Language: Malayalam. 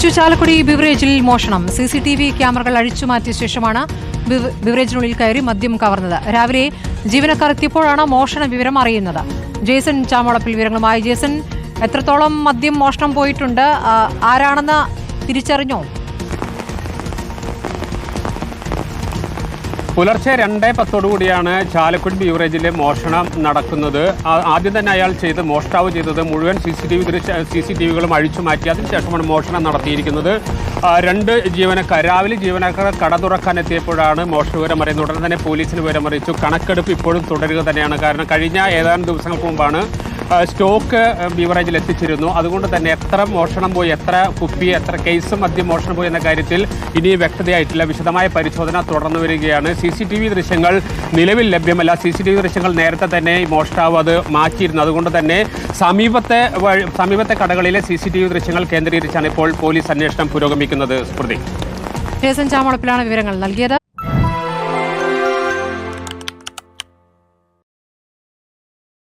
തിരിച്ചു ചാലക്കുടി ബിവറേജിൽ മോഷണം. സി സി ടി വി ക്യാമറകൾ അഴിച്ചുമാറ്റിയ ശേഷമാണ് ബിവറേജിനുള്ളിൽ കയറി മദ്യം കവർന്നത്. രാവിലെ ജീവനക്കാർ എത്തിയപ്പോഴാണ് മോഷണ വിവരം അറിയുന്നത്. ജേസൺ ചാമോളപ്പിൽ വിവരങ്ങളുമായി. ജേസൺ എത്രത്തോളം മദ്യം മോഷണം പോയിട്ടുണ്ട്? ആരാണെന്ന് തിരിച്ചറിഞ്ഞോ? പുലർച്ചെ രണ്ടേ പത്തോടുകൂടിയാണ് ചാലക്കുടി ബീവറേജിലെ മോഷണം നടക്കുന്നത്. ആദ്യം തന്നെ അയാൾ ചെയ്ത് മോഷ്ടാവ് ചെയ്തത് മുഴുവൻ C C T V C C T വികളും അഴിച്ചു മാറ്റി. അതിനുശേഷമാണ് മോഷണം നടത്തിയിരിക്കുന്നത്. രണ്ട് ജീവനക്കാർ രാവിലെ ജീവനക്കാർ കട തുറക്കാൻ എത്തിയപ്പോഴാണ് മോഷണ വിവരം അറിയുന്നത്. ഉടനെ തന്നെ പോലീസിന് വിവരം അറിയിച്ചു. കണക്കെടുപ്പ് ഇപ്പോഴും തുടരുക തന്നെയാണ് കാരണം കഴിഞ്ഞ ഏതാനും ദിവസങ്ങൾക്ക് മുമ്പാണ് സ്റ്റോക്ക് ബീവറേജിൽ എത്തിച്ചിരുന്നു. അതുകൊണ്ട് തന്നെ എത്ര മോഷണം പോയി എത്ര കുപ്പി എത്ര കേസ് മദ്യം മോഷണം പോയി എന്ന കാര്യത്തിൽ ഇനി വ്യക്തതയായിട്ടില്ല. വിശദമായ പരിശോധന തുടർന്നു വരികയാണ്. സി സി ടി വി ദൃശ്യങ്ങൾ നിലവിൽ ലഭ്യമല്ല. സി സി ടി വി ദൃശ്യങ്ങൾ നേരത്തെ തന്നെ മോഷ്ടാവ് അത് മാറ്റിയിരുന്നു. അതുകൊണ്ട് തന്നെ സമീപത്തെ സമീപത്തെ കടകളിലെ സി സി ടി വി ദൃശ്യങ്ങൾ കേന്ദ്രീകരിച്ചാണ് ഇപ്പോൾ പോലീസ് അന്വേഷണം പുരോഗമിക്കുന്നത്. സ്മൃതി. ജേസൺ ചാമോളപ്പിലാണ് വിവരങ്ങൾ നൽകിയത്.